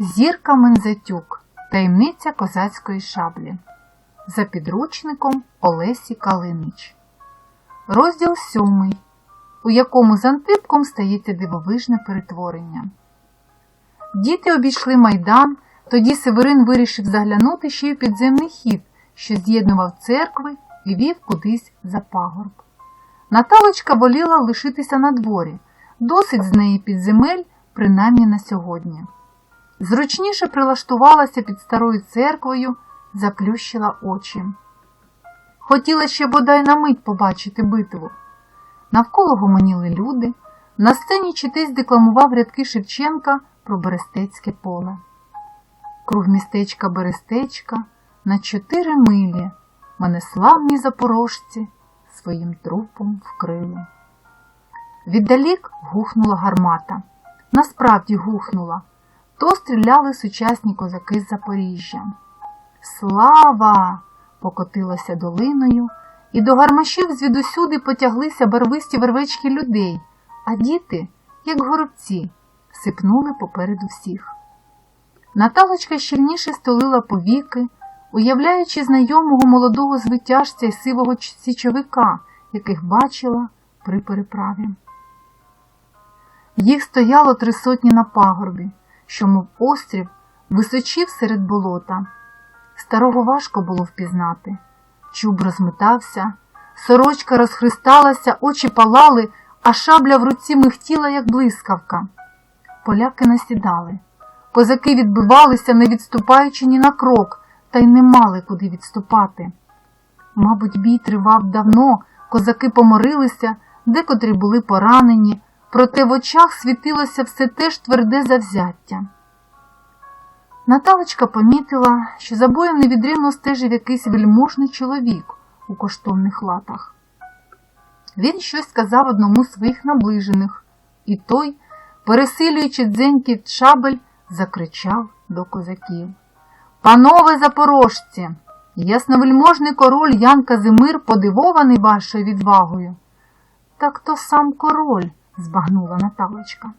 Зірка Мензатюк. Таємниця козацької шаблі. За підручником Олесі Калинич. Розділ сьомий, у якому з Антипком стається дивовижне перетворення. Діти обійшли майдан, тоді Северин вирішив заглянути ще й підземний хід, що з'єднував церкви і вів кудись за пагорб. Наталочка воліла лишитися на дворі, досить з неї підземель, принаймні на сьогодні. Зручніше прилаштувалася під старою церквою, заплющила очі. Хотіла ще бодай на мить побачити битву. Навколо гомоніли люди, на сцені читись декламував рядки Шевченка про Берестецьке поле. Круг містечка Берестечка на чотири милі мене славні запорожці своїм трупом вкрили. Віддалік гухнула гармата. Насправді гухнула. То стріляли сучасні козаки з Запоріжжя. Слава! покотилася долиною, і до гармашів звідусюди потяглися барвисті вервечки людей, а діти, як горобці, сипнули попереду всіх. Наталочка щільніше столила повіки, уявляючи знайомого молодого звитяжця й сивого січовика, яких бачила при переправі. Їх стояло три сотні на пагорбі, що, мов острів, височив серед болота. Старого важко було впізнати. Чуб розмитався, сорочка розхристалася, очі палали, а шабля в руці михтіла, як блискавка. Поляки насідали. Козаки відбивалися, не відступаючи ні на крок, та й не мали куди відступати. Мабуть, бій тривав давно, козаки поморилися, декотрі були поранені, проте в очах світилося все те ж тверде завзяття. Наталочка помітила, що за боєм невідривно стежив якийсь вельможний чоловік у коштовних латах. Він щось сказав одному з своїх наближених, і той, пересилюючи дзенький шабель, закричав до козаків. Панове запорожці, ясновельможний король Ян Казимир подивований вашою відвагою. Так то сам король, збагнула Наталочка.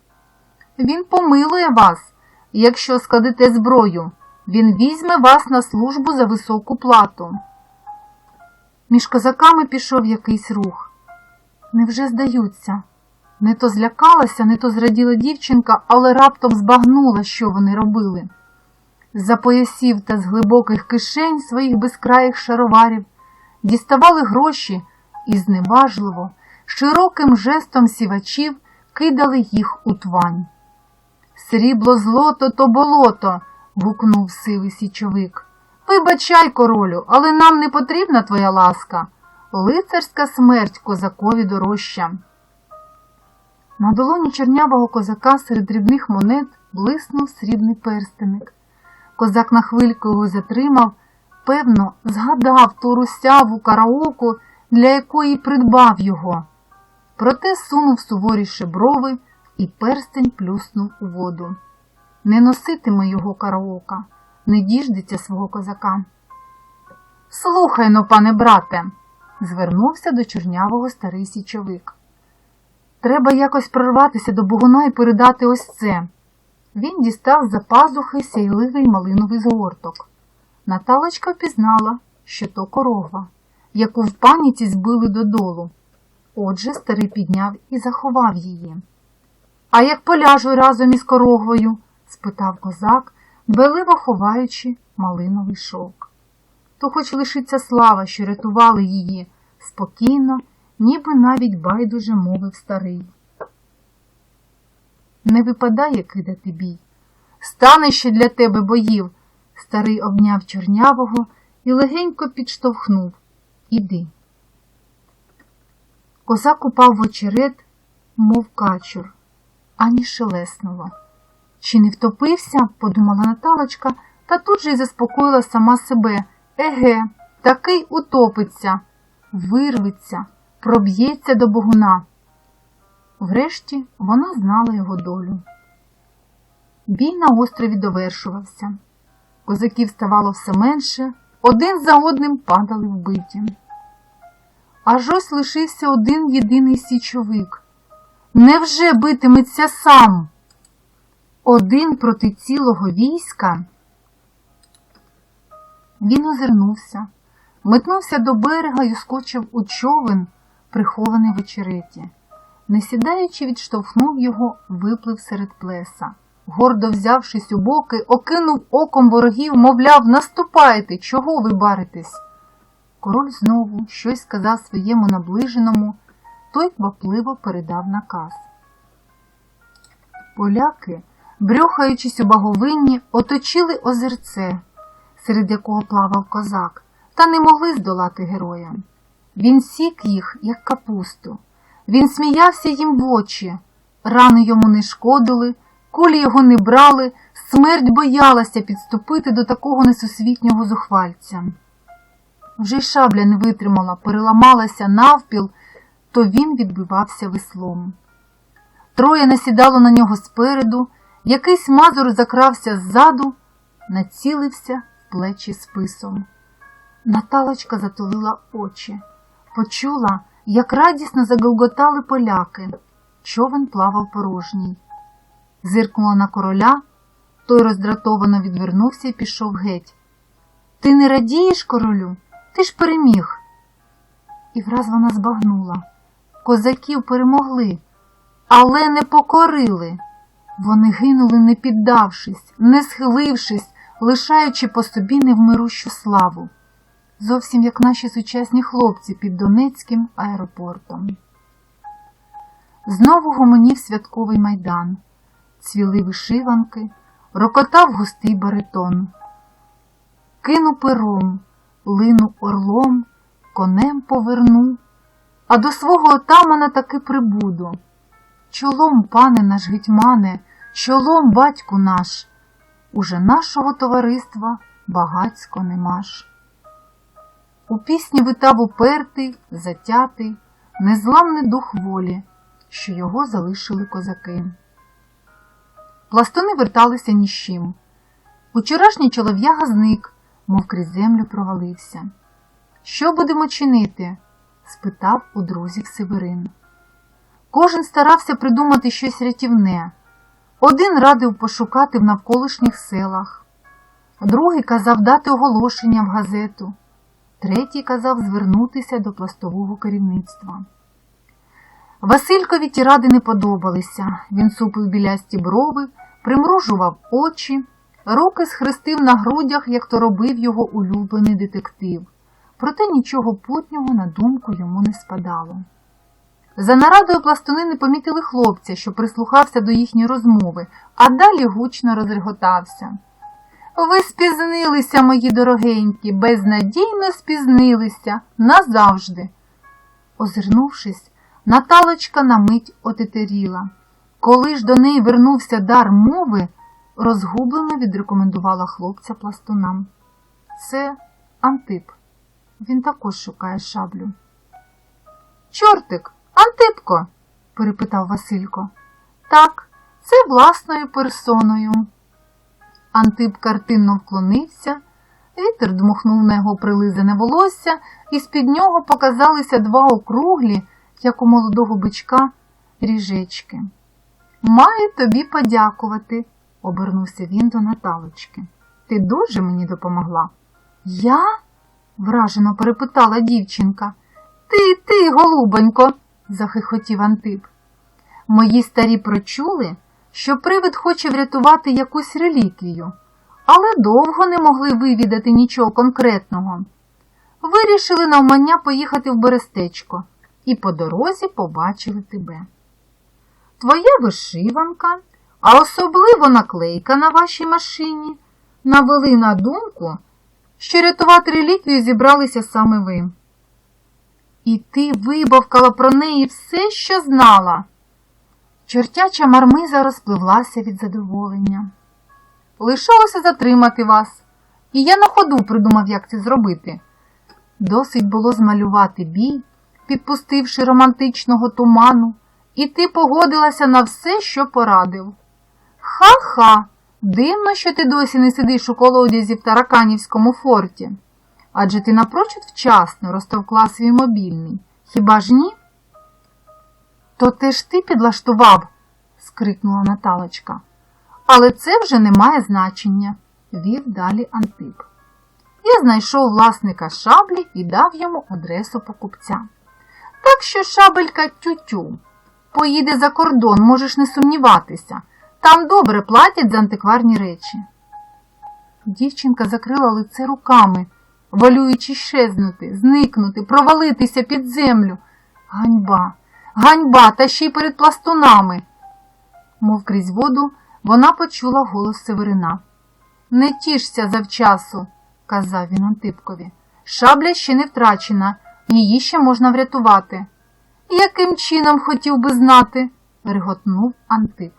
Він помилує вас. Якщо складете зброю, він візьме вас на службу за високу плату. Між козаками пішов якийсь рух. Невже здаються? Не то злякалася, не то зраділа дівчинка, але раптом збагнула, що вони робили. З-за поясів та з глибоких кишень своїх безкраїх шароварів діставали гроші і зневажливо, широким жестом сівачів кидали їх у твань. Срібло злото то болото. гукнув сивий січовик. Вибачай, королю, але нам не потрібна твоя ласка. Лицарська смерть козакові дорожча. На долоні чорнявого козака серед дрібних монет блиснув срібний перстеник. Козак на хвильку його затримав, певно, згадав ту русяву караоку, для якої придбав його. Проте сунув суворіше брови і перстень плюснув у воду. Не носитиме його караока, не діждеться свого козака. Слухай но, пане брате, звернувся до чорнявого старий січовик. Треба якось прорватися до богуна і передати ось це. Він дістав за пазухи сяйливий малиновий згорток. Наталочка впізнала, що то корова, яку в паніці збили додолу. Отже, старий підняв і заховав її. А як поляжу разом із корогвою? спитав козак, беливо ховаючи малиновий шовк. То хоч лишиться слава, що рятували її, спокійно, ніби навіть байдуже мовив старий. Не випадає кидати бій. Стане ще для тебе боїв. Старий обняв чорнявого і легенько підштовхнув. Іди. Козак упав в очерет, мов качур ані шелеснуло. Чи не втопився, подумала Наталочка, та тут же й заспокоїла сама себе. Еге, такий утопиться, вирветься, проб'ється до богуна. Врешті вона знала його долю. Бій на острові довершувався. Козаків ставало все менше, один за одним падали вбиті. Аж ось лишився один єдиний січовик. Невже битиметься сам? один проти цілого війська. Він озирнувся, метнувся до берега і скочив у човен, прихований в очереті. Не сідаючи, відштовхнув його, виплив серед плеса. Гордо взявшись у боки, окинув оком ворогів, мовляв, наступайте, чого ви баритесь? Король знову щось сказав своєму наближеному, той квапливо передав наказ. Поляки, брюхаючись у баговинні, оточили озерце, серед якого плавав козак, та не могли здолати героя. Він сік їх, як капусту. Він сміявся їм в очі, рани йому не шкодили, кулі його не брали, смерть боялася підступити до такого несусвітнього зухвальця. Вже й шабля не витримала, переламалася навпіл, то він відбивався веслом. Троє насідало на нього спереду, якийсь мазур закрався ззаду, націлився в плечі списом. Наталочка затулила очі, почула, як радісно загелготали поляки. Човен плавав порожній. Зиркнула на короля, той роздратовано відвернувся і пішов геть. Ти не радієш, королю? Ти ж переміг. І враз вона збагнула. Козаків перемогли, але не покорили. Вони гинули, не піддавшись, не схилившись, лишаючи по собі невмирущу славу. Зовсім як наші сучасні хлопці під Донецьким аеропортом. Знову гомонів святковий майдан, цвіли вишиванки, рокотав густий баритон. Кину пером, лину орлом, конем поверну, а до свого отамана таки прибуду. Чолом, пане наш гетьмане, чолом, батьку наш, уже нашого товариства багацько немаш. У пісні витав упертий, затятий, незламний дух волі, що його залишили козаки. Пластуни верталися ні з чим. Учорашній чолов'яга зник, мов крізь землю провалився. Що будемо чинити? спитав у друзів Северин. Кожен старався придумати щось рятівне. Один радив пошукати в навколишніх селах, другий казав дати оголошення в газету, третій казав звернутися до пластового керівництва. Василькові ті ради не подобалися. Він супив білясті брови, примружував очі, руки схрестив на грудях, як то робив його улюблений детектив. Проте нічого путнього на думку йому не спадало. За нарадою пластуни не помітили хлопця, що прислухався до їхньої розмови, а далі гучно розреготався. Ви спізнилися, мої дорогенькі, безнадійно спізнилися назавжди. Озирнувшись, Наталочка на мить отетеріла. Коли ж до неї вернувся дар мови, розгублено відрекомендувала хлопця пластунам. Це Антип. Він також шукає шаблю. Чортик, Антипко? перепитав Василько. Так, це власною персоною. Антип картинно вклонився, вітер дмухнув на його прилизане волосся, і з-під нього показалися два округлі, як у молодого бичка, ріжечки. Маю тобі подякувати, обернувся він до Наталочки. Ти дуже мені допомогла. Я? вражено перепитала дівчинка. Ти, ти, голубонько, захихотів Антип. Мої старі прочули, що привид хоче врятувати якусь реліквію, але довго не могли вивідати нічого конкретного. Вирішили навмання поїхати в Берестечко і по дорозі побачили тебе. Твоя вишиванка, а особливо наклейка на вашій машині, навели на думку, що рятувати реліквію зібралися саме ви. І ти вибавкала про неї все, що знала. Чортяча мармиза розпливлася від задоволення. Лишалося затримати вас, і я на ходу придумав, як це зробити. Досить було змалювати бій, підпустивши романтичного туману, і ти погодилася на все, що порадив. Ха-ха, дивно, що ти досі не сидиш у колодязі в Тараканівському форті. Адже ти напрочуд вчасно розтовкла свій мобільний. Хіба ж ні? То те ж ти підлаштував, скрикнула Наталочка. Але це вже не має значення, вів далі Антип. Я знайшов власника шаблі і дав йому адресу покупця. Так що шабелька тютю. Поїде за кордон, можеш не сумніватися. Там добре платять за антикварні речі. Дівчинка закрила лице руками, волюючи щезнути, зникнути, провалитися під землю. Ганьба, ганьба, та ще й перед пластунами. Мов крізь воду, вона почула голос Северина. Не тішся завчасу, казав він Антипкові. Шабля ще не втрачена, її ще можна врятувати. Яким чином хотів би знати? реготнув Антип.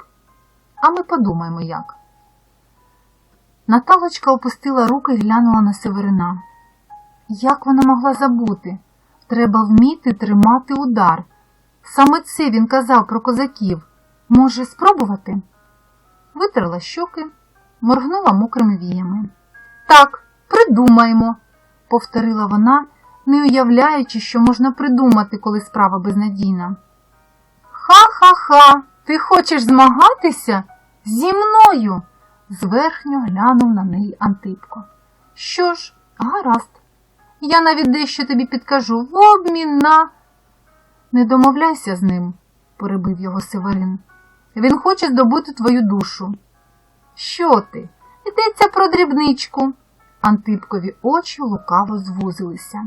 А ми подумаємо як. Наталочка опустила руки і глянула на Северина. Як вона могла забути? Треба вміти тримати удар. Саме це він казав про козаків. Може, спробувати? Витерла щоки, моргнула мокрими віями. Так, придумаємо, повторила вона, не уявляючи, що можна придумати, коли справа безнадійна. Ха-ха-ха, ти хочеш змагатися зі мною? зверхньо глянув на неї Антипко. Що ж, гаразд, я навіть дещо тобі підкажу в обмін на. Не домовляйся з ним, перебив його Северин. Він хоче здобути твою душу. Що ти? Йдеться про дрібничку. Антипкові очі лукаво звузилися.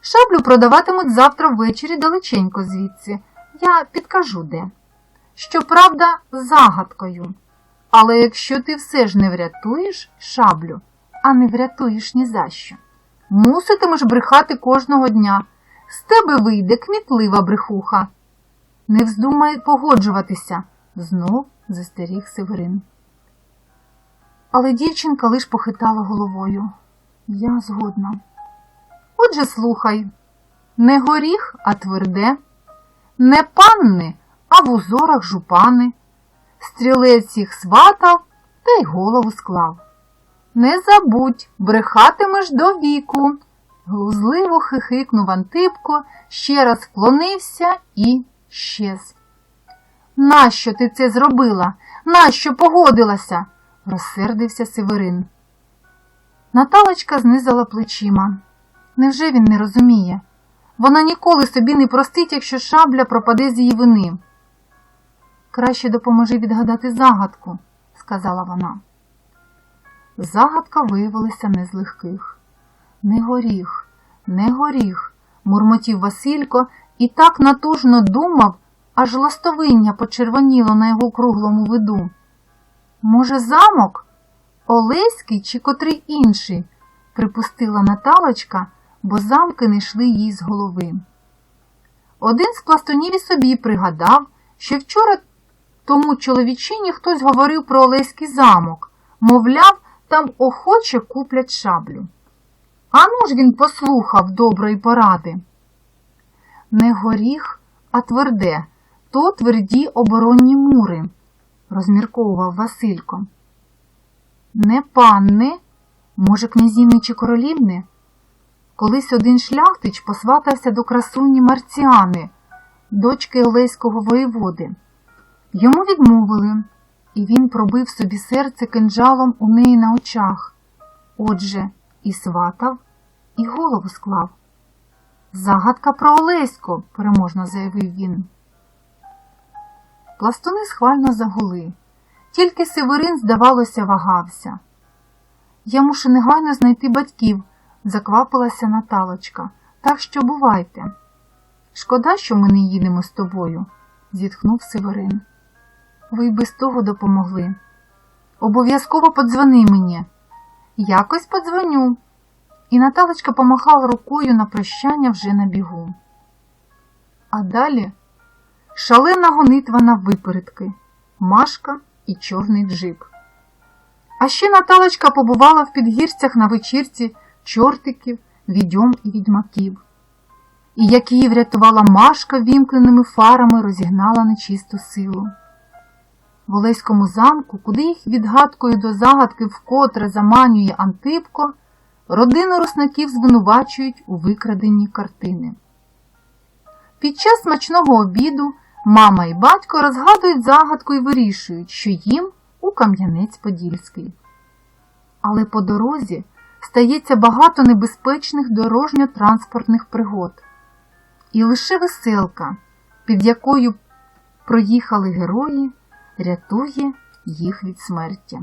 Шаблю продаватимуть завтра ввечері далеченько звідси. Я підкажу де. Щоправда, загадкою. Але якщо ти все ж не врятуєш шаблю, а не врятуєш ні за що, муситимеш брехати кожного дня. З тебе вийде кмітлива брехуха. Не вздумай погоджуватися, знов застеріг Северин. Але дівчинка лиш похитала головою. Я згодна. Отже, слухай, не горіх, а тверде, не панни, а в узорах жупани. Стрілець їх сватав та й голову склав. Не забудь, брехатимеш до віку. Глузливо хихикнув Антипко, ще раз вклонився і щез. Нащо ти це зробила? Нащо погодилася? розсердився Северин. Наталочка знизала плечима. Невже він не розуміє? Вона ніколи собі не простить, якщо шабля пропаде з її вини. Краще допоможи відгадати загадку, сказала вона. Загадка виявилася не з легких. Не горіх, не горіх, мурмотів Василько і так натужно думав, аж ластовиння почервоніло на його круглому виду. Може, замок? Олеський чи котрий інший? припустила Наталочка, бо замки не йшли їй з голови. Один з пластунів і собі пригадав, що вчора тому чоловічині хтось говорив про Олеський замок, мовляв, там охоче куплять шаблю. Ану ж він послухав доброї поради. Не горіх, а тверде, то тверді оборонні мури, розмірковував Василько. Не панни, може, князівни чи королівни? Колись один шляхтич посватався до красуні Марціани, дочки Олеського воєводи. Йому відмовили, і він пробив собі серце кинджалом у неї на очах. Отже, і сватав, і голову склав. Загадка про Олесько, переможно заявив він. Пластуни схвально загули. Тільки Северин, здавалося, вагався. Я мушу негайно знайти батьків, заквапилася Наталочка. Так що бувайте. Шкода, що ми не їдемо з тобою, зітхнув Северин. Ви й без того допомогли. Обов'язково подзвони мені. Якось подзвоню. І Наталочка помахала рукою на прощання вже на бігу. А далі шалена гонитва на випередки, Машка і чорний джип. А ще Наталочка побувала в підгірцях на вечірці чортиків, відьом і відьмаків. І як її врятувала Машка вімкненими фарами, розігнала нечисту силу. В Олеському замку, куди їх відгадкою до загадки вкотре заманює Антипко, родину роснаків звинувачують у викраденні картини. Під час смачного обіду мама і батько розгадують загадку і вирішують, що їм у Кам'янець-Подільський. Але по дорозі стається багато небезпечних дорожньо-транспортних пригод. І лише веселка, під якою проїхали герої, рятує їх від смерті.